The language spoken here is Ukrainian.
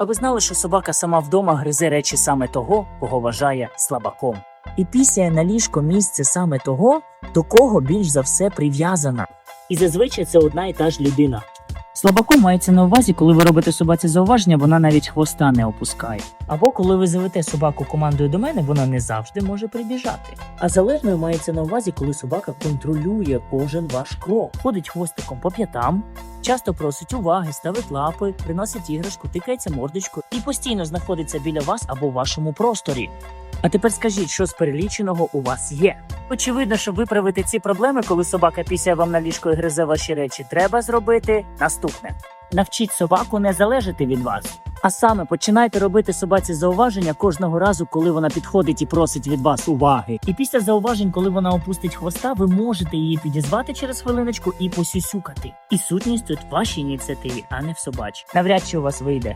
А ви знали, що собака сама вдома гризе речі саме того, кого вважає слабаком? І пісяє на ліжко місце саме того, до кого більш за все прив'язана. І зазвичай це одна і та ж людина. Слабаком мається на увазі, коли ви робите собаці зауваження, вона навіть хвоста не опускає. Або коли ви завете собаку командою до мене, вона не завжди може прибіжати. А залежною мається на увазі, коли собака контролює кожен ваш крок, ходить хвостиком по п'ятам, часто просить уваги, ставить лапи, приносить іграшку, тикається мордочку і постійно знаходиться біля вас або в вашому просторі. А тепер скажіть, що з переліченого у вас є. Очевидно, щоб виправити ці проблеми, коли собака пісяє вам на ліжко і гризе ваші речі, треба зробити наступне: навчіть собаку не залежати від вас. А саме починайте робити собаці зауваження кожного разу, коли вона підходить і просить від вас уваги. І після зауважень, коли вона опустить хвоста, ви можете її підізвати через хвилиночку і посюсюкати. І сутність тут вашій ініціативі, а не в собачій. Навряд чи у вас вийде.